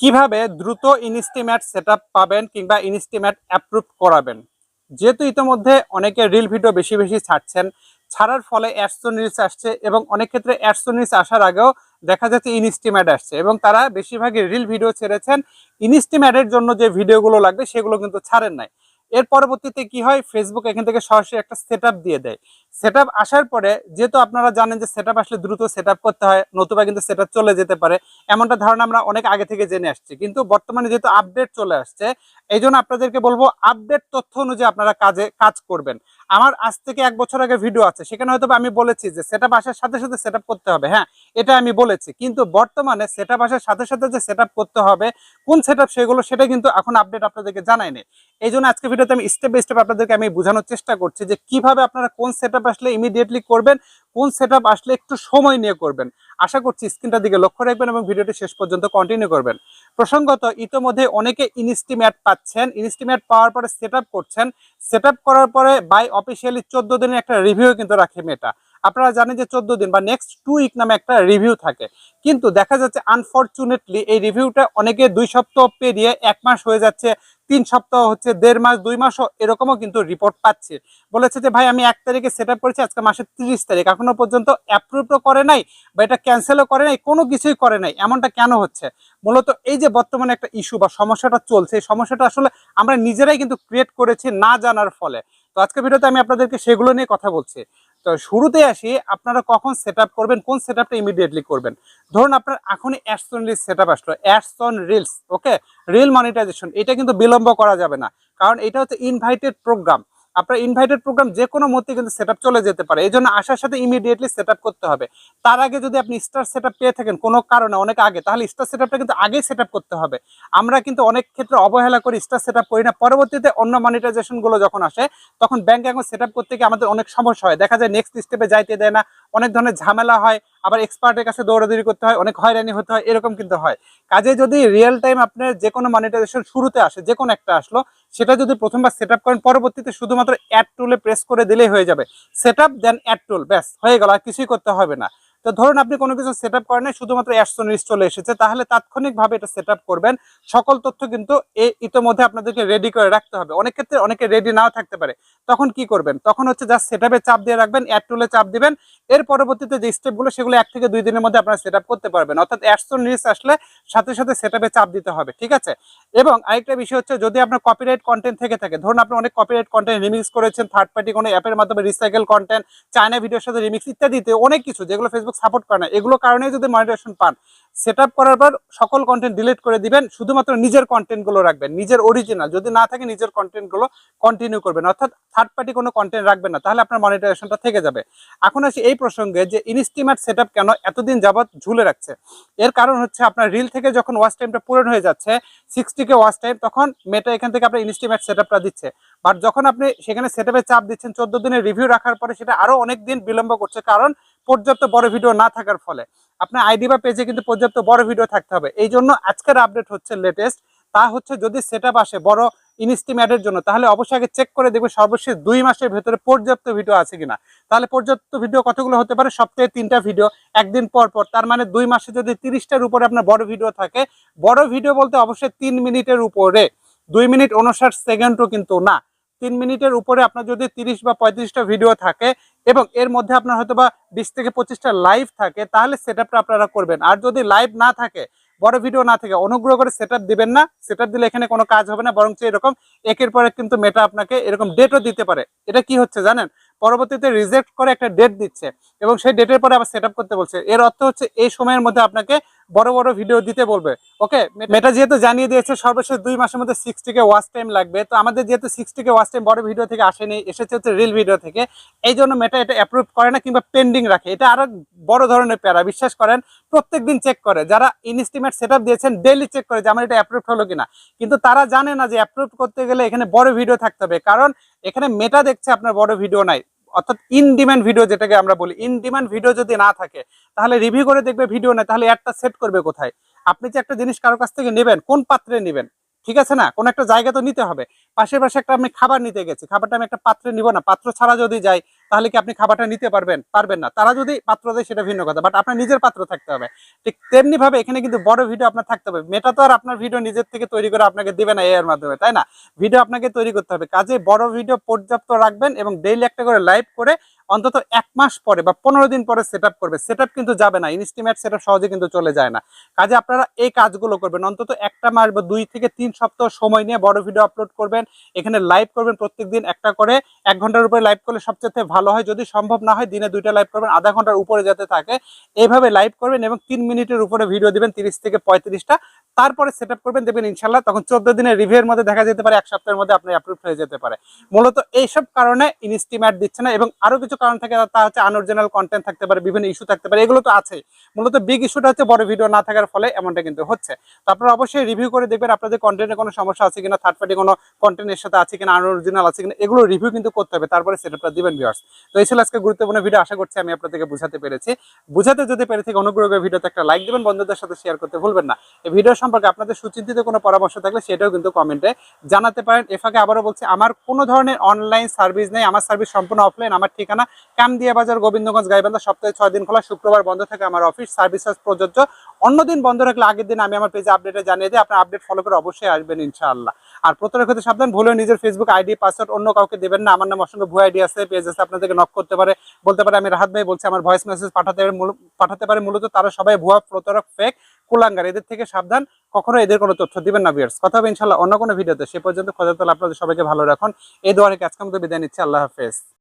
কীভাবে দ্রুত ইনস্টিমেট সেট পাবেন কিংবা ইনস্টিমেট অ্যাপ্রুভ করাবেন? যেহেতু ইতিমধ্যে অনেকে রিল ভিডিও বেশি বেশি ছাড়ছেন, ছাড়ার ফলে অ্যাডসোন রিলস আসছে এবং অনেক ক্ষেত্রে অ্যাডসন রিলস আসার আগেও দেখা যাচ্ছে ইনস্টিমেট আসছে এবং তারা বেশিরভাগই রিল ভিডিও ছেড়েছেন। ইনস্টিমেটের জন্য যে ভিডিওগুলো লাগবে সেগুলো কিন্তু ছাড়েন নাই। এর পরবর্তীতে কি হয়? ফেসবুক এখান থেকে সরাসরি একটা সেট দিয়ে দেয়। সেট আসার পরে, যেহেতু আপনারা জানেন যে সেট আসলে দ্রুত সেট করতে হয়, নতুবা কিন্তু সেট চলে যেতে পারে, এমনটা ধারণা আমরা অনেক আগে থেকে জেনে আসছি। কিন্তু বর্তমানে যেহেতু আপডেট চলে আসছে এই জন্য আপনাদেরকে বলব আপডেট তথ্য অনুযায়ী আপনারা কাজে, কাজ করবেন। আমার আজ থেকে এক বছর আগে ভিডিও আছে, সেখানে হয়তো আমি বলেছি যে সেট আসার সাথে সাথে সেট করতে হবে। হ্যাঁ এটা আমি বলেছি। কিন্তু বর্তমানে সেট আসার সাথে সাথে যে সেট করতে হবে, কোন সেট সেগুলো সেটা কিন্তু এখন আপডেট আপনাদেরকে জানাই নেই এই জন্য আজকে ভিডিওতে আমি স্টেপ বাই স্টেপ আপনাদেরকে আমি বোঝানোর চেষ্টা করছি যে কীভাবে আপনারা কোন সেট আসলে ইমিডিয়েটলি করবেন, কোন সেট আসলে একটু সময় নিয়ে করবেন। আশা করছি স্ক্রিনটার দিকে লক্ষ্য রাখবেন এবং ভিডিওটি শেষ পর্যন্ত কন্টিনিউ করবেন। প্রসঙ্গত, ইতোমধ্যে অনেকে ইনস্টিমেট পাচ্ছেন। ইনস্টিমেট পাওয়ার পরে সেট করছেন। সেট করার পরে বাই অফিসিয়ালি চোদ্দ দিনের একটা রিভিউ কিন্তু রাখে মেটা আপনারা জানেন যে চোদ্দ দিন বা নেক্সট টু উইক নামে একটা রিভিউ থাকে। কিন্তু দেখা যাচ্ছে আনফর্চুনেটলি এই রিভিউটা অনেকে দুই সপ্তাহ পেরিয়ে এক মাস হয়ে যাচ্ছে, তিন সপ্তাহ হচ্ছে, দেড় মাস, দুই মাসও এরকমও কিন্তু রিপোর্ট পাচ্ছে। বলেছে যে, ভাই, আমি এক তারিখে সেট করেছি, আজকে মাসের তিরিশ তারিখ। এখনও পর্যন্ত অ্যাপ্রুভও করে নাই বা এটা ক্যান্সেলও করে নাই, কোনো কিছুই করে নাই। এমনটা কেন হচ্ছে? মূলত এই যে বর্তমানে একটা ইস্যু বা সমস্যাটা চলছে, এই সমস্যাটা আসলে আমরা নিজেরাই কিন্তু ক্রিয়েট করেছি না জানার ফলে। তো আজকে ভিডিওতে আমি আপনাদেরকে সেগুলো নিয়ে কথা বলছি। তো শুরুতে আসি, আপনারা কখন সেট করবেন, কোন সেট আপটা ইমিডিয়েটলি করবেন? ধরুন আপনার এখনই অ্যাডসন রিলস সেট আপ আসলো ads on reels okay reel monetization এটা কিন্তু বিলম্ব করা যাবে না। কারণ এটা হচ্ছে ইনভাইটেড প্রোগ্রাম আপনার ইনভাইটেড প্রোগ্রাম যে কোনো মধ্যে কিন্তু সেট চলে যেতে পারে। এই জন্য আসার সাথে ইমিডিয়েটলি সেট করতে হবে। তার আগে যদি আপনি স্টার সেট পেয়ে থাকেন কোনো কারণে অনেক আগে, তাহলে স্টার সেট কিন্তু আগেই সেট করতে হবে। আমরা কিন্তু অনেক ক্ষেত্রে অবহেলা করি স্টার সেট করি না। পরবর্তীতে অন্য মনিটাইজেশনগুলো যখন আসে, তখন ব্যাংক অ্যাকাউন্ট সেট করতে গিয়ে আমাদের অনেক সমস্যা হয়। দেখা যায় নেক্সট স্টেপে যাইতে দেয় না অনেক ধরনের ঝামেলা হয়, আবার এক্সপার্টের কাছে দৌড়াদৌড়ি করতে হয়, অনেক হয়রানি হতে হয়, এরকম কিন্তু হয়। কাজে যদি রিয়েল টাইম আপনার যে কোনো মনিটাইজেশন শুরুতে আসে, যে কোনো একটা আসলো, সেটা যদি প্রথমবার সেট আপ করেন, পরবর্তীতে শুধুমাত্র অ্যাড টুলে প্রেস করে দিলেই হয়ে যাবে। সেট আপ দেন অ্যাড টুল ব্যাস, হয়ে গেল, আর কিছুই করতে হবে না। তো ধরুন আপনি কোনো কিছু সেট আপ করেন শুধুমাত্র অ্যাডসন লিস্ট চলে এসেছে, তাহলে তাৎক্ষণিকভাবে এটা সেট করবেন। সকল তথ্য কিন্তু ইতোমধ্যে আপনাদেরকে রেডি করে রাখতে হবে। অনেক ক্ষেত্রে অনেকে রেডি নাও থাকতে পারে। তখন কি করবেন? তখন হচ্ছে জাস্ট সেট চাপ দিয়ে রাখবেন অ্যাড টুলে চাপ দিবেন। এর পরবর্তীতে যে স্টেপগুলো সেগুলো এক থেকে দুই দিনের মধ্যে আপনারা সেট করতে পারবেন। অর্থাৎ অ্যাডসন লিস্ট আসলে সাথে সাথে সেট চাপ দিতে হবে, ঠিক আছে? এবং আরেকটা বিষয় হচ্ছে, যদি আপনার কপিরাইট কন্টেন্ট থেকে থাকে, ধরুন আপনি অনেক কপিরাইট কন্টেন্ট রিমিক্স করেছেন থার্ড পার্টি কোনো অ্যাপের মাধ্যমে রিসাইকেল কন্টেন্ট চায়না ভিডিওর সাথে রিমিক্স ইত্যাদিতে অনেক কিছু, যেগুলো ফেসবুক সাপোর্ট করে না। এগুলো কারণে যদি মনিটাইজেশন পান সেট করার পর সকল কন্টেন্ট ডিলিট করে দিবেন, শুধুমাত্র নিজের কন্টেন্টগুলো রাখবেন, নিজের অরিজিনাল যদি না থাকে নিজের কন্টেন্টগুলো কন্টিনিউ করবেন, অর্থাৎ থার্ড পার্টি কোনো কন্টেন্ট রাখবেন না, তাহলে আপনার মনিটাইজেশনটা থেকে যাবে। এখন আসি এই প্রসঙ্গে যে ইনস্টিমেট সেট কেন এতদিন যাবৎ ঝুলে রাখছে? এর কারণ হচ্ছে আপনার রিল থেকে যখন ওয়াচ টাইমটা পূরণ হয়ে যাচ্ছে সিক্সটি কে ওয়াচ টাইম তখন মেটা এখান থেকে আপনার ইনস্টিমেট সেট দিচ্ছে। বাট যখন আপনি সেখানে সেট চাপ দিচ্ছেন, চোদ্দ দিনের রিভিউ রাখার পরে সেটা আরও অনেক দিন বিলম্ব করছে কারণ পর্যাপ্ত বড় ভিডিও না থাকার ফলে। আপনার আইডি বা পেজে কিন্তু পর্যাপ্ত বড় ভিডিও থাকতে হবে। এই জন্য আজকের আপডেট হচ্ছে লেটেস্ট তা হচ্ছে যদি সেট আসে বড় ইনস্টিমেটের জন্য, তাহলে অবশ্যই আগে চেক করে দেখবে সর্বশেষ দুই মাসের ভেতরে পর্যাপ্ত ভিডিও আছে কিনা। তাহলে পর্যাপ্ত ভিডিও কতগুলো হতে পারে? সপ্তাহে তিনটা ভিডিও একদিন পর পর। তার মানে দুই মাসে যদি তিরিশটার উপরে আপনার বড় ভিডিও থাকে, বড় ভিডিও বলতে অবশ্যই তিন মিনিটের উপরে। দুই মিনিট উনষাট সেকেন্ডও কিন্তু না। তিন মিনিটের উপরে আপনার যদি তিরিশ বা পঁয়ত্রিশটা ভিডিও থাকে এবং এর মধ্যে আপনার হয়তো বা বিশ থেকে পঁচিশটা লাইভ থাকে, তাহলে সেট আপনারা করবেন। আর যদি লাইভ না থাকে, বড় ভিডিও না থাকে, অনুগ্রহ করে সেট দিবেন না। সেট দিলে এখানে কোনো কাজ হবে না বরং এরকম একের পর কিন্তু মেটা আপনাকে এরকম ডেটও দিতে পারে। এটা কি হচ্ছে জানেন? পরবর্তীতে রিজেক্ট করে একটা ডেট দিচ্ছে এবং সেই ডেটের পরে আবার সেট করতে বলছে। এর অর্থ হচ্ছে এই সময়ের মধ্যে আপনাকে বড় বড় ভিডিও দিতে বলবে। ওকে মেটা যেহেতু জানিয়ে দিয়েছে, সর্বশেষ দুই মাসের মধ্যে সিক্সটিকে ওয়াচ টাইম লাগবে। তো আমাদের যেহেতু সিক্সটিকে ওয়াচ টাইম বড় ভিডিও থেকে আসেনি, এসেছে হচ্ছে রিল ভিডিও থেকে। এই জন্য মেটা এটা অ্যাপ্রুভ করে না কিংবা পেন্ডিং রাখে। এটা আরও বড় ধরনের প্যারা, বিশ্বাস করেন প্রত্যেক দিন চেক করে। যারা ইনস্টিমেট সেট দিয়েছেন ডেলি চেক করে যে আমার এটা অ্যাপ্রুভ হলো কিনা। কিন্তু তারা জানে না যে অ্যাপ্রুভ করতে গেলে এখানে বড় ভিডিও থাকতে হবে। কারণ এখানে মেটা দেখছে আপনার বড় ভিডিও নাই। অর্থাৎ ইন ডিম্যান্ড ভিডিও যেটাকে আমরা বলি ইন ডিম্যান্ড ভিডিও যদি না থাকে, তাহলে রিভিউ করে দেখবে ভিডিও না তাহলে অ্যাডটা সেট করবে কোথায়? আপনি যে একটা জিনিস কারও কাছ থেকে নেবেন, কোন পাত্রে নেবেন? ঠিক আছে না? কোন একটা জায়গা তো নিতে হবে। পাশে পাশে একটা আমি খাবার নিতে গেছি, খাবারটা আমি একটা পাত্রে নিব না, পাত্র ছাড়া যদি যাই তাহলে কি আপনি খাবারটা নিতে পারবেন? পারবেন না। তারা যদি পাত্র দেয়, সেটা ভিন্ন কথা। বাট আপনার নিজের পাত্র থাকতে হবে। ঠিক তেমনি ভাবে এখানে কিন্তু বড় ভিডিও আপনার থাকতে হবে। মেটা তো আর আপনার ভিডিও নিজের থেকে তৈরি করে আপনাকে দেবে না এর মাধ্যমে, তাই না? ভিডিও আপনাকে তৈরি করতে হবে। কাজে বড় ভিডিও পর্যাপ্ত রাখবেন এবং ডেইলি একটা করে লাইভ করে অন্তত এক মাস পরে বা পনেরো দিন পরে সেট করবে। সেট কিন্তু যাবে না ইনস্টিমেট সেট সহজে কিন্তু চলে যায় না। কাজে আপনারা এই কাজগুলো করবেন, অন্তত একটা মাস বা দুই থেকে তিন সপ্তাহ সময় নিয়ে বড় ভিডিও আপলোড করবেন, এখানে লাইভ করবেন প্রত্যেকদিন একটা করে। এক ঘণ্টার উপরে লাইভ করলে সবচেয়ে ভালো হয়, যদি সম্ভব না হয় দিনে দুইটা লাইভ করবেন, আধা ঘণ্টার উপরে যাতে থাকে, এইভাবে লাইভ করবেন এবং তিন মিনিটের উপরে ভিডিও দিবেন, তিরিশ থেকে পঁয়ত্রিশটা। তারপরে সেট করবেন, দেখবেন ইনশাল্লাহ তখন চোদ্দ দিনের রিভিউর মধ্যে দেখা যেতে পারে, এক সপ্তাহের মধ্যে আপনি অ্যাপ্রুভ হয়ে যেতে পারে। মূলত এইসব কারণে ইনস্টিমেট দিচ্ছে না এবং আরও কিছু কারণ থাকে, তা হচ্ছে আনঅরিজিনাল কন্টেন্ট থাকতে পারে, বিভিন্ন ইস্যু থাকতে পারে, এগুলো তো আছে। মূলত বিগ ইস্যুটা হচ্ছে বড় ভিডিও না থাকার ফলে এমনটা কিন্তু হচ্ছে। তো আপনারা অবশ্যই রিভিউ করে দেখবেন আপনাদের কন্টেন্টে কোনো সমস্যা আছে কিনা থার্ড পার্টি কোনো কন্টেন্টের সাথে আছে কিনা আনঅরিজিনাল আছে কিনা, এগুলো রিভিউ কিন্তু করতে হবে। তারপরে সেটআপটা দিবেন ভিউয়ার্স তো এই ছিল আজকে গুরুত্বপূর্ণ ভিডিও আশা করছি আমি আপনাদেরকে বুঝাতে পেরেছি। বুঝাতে যদি পেরে থেকে অনুগ্রহ করে ভিডিওতে একটা লাইক দিবেন, বন্ধুদের সাথে শেয়ার করতে ভুলবেন না। এই ভিডিও সম্পর্কে আপনাদের সুচিন্তিত কোনো পরামর্শ থাকলে সেটাও কিন্তু কমেন্টে জানাতে পারেন। এফাকে আবারও বলছি, আমার কোনো ধরনের অনলাইন সার্ভিস নেই, আমার সার্ভিস সম্পূর্ণ অফলাইন আমার ঠিকানা কামদিয়া বাজার, গোবিন্দগঞ্জ, গাইবান্ধা, সপ্তাহে ছয় দিন খোলা, শুক্রবার বন্ধ থাকে আমার অফিস সার্ভিস প্রযোজ্য। অন্যদিন বন্ধ রাখলে আগের দিন আমি আমার পেজে আপডেটে জানিয়ে দিই, আপনার আপডেট ফলো করে অবশ্যই আসবেন ইনশাআল্লাহ। আর প্রত্যেকের ক্ষেত্রে সাবধান, ভুলেও নিজের ফেসবুক আইডি পাসওয়ার্ড অন্য কাউকে দেবেন না। আমার নাম অসংখ্য ভুয়া আইডি আছে পেজ আছে, আপনাদেরকে নক করতে পারে। বলতে পারে আমি রাহাত ভাই বলছি, আমার ভয়েস মেসেজ পাঠাতে পারে পাঠাতে পারে মূলত তারা সবাই ভুয়া, প্রতারক ফেক কুলাঙ্গার। এদের থেকে সাবধান, কখনো এদের কোনো তথ্য দিবেন না ভিউয়ার্স কথা হবে ইনশাআল্লাহ অন্য কোনো ভিডিওতে। সে পর্যন্ত খোঁজা আপনাদের সবাইকে ভালো রাখুন। এই দোয়ারে আজকে আমাদের বিদায় নিচ্ছে। আল্লাহ হাফেজ।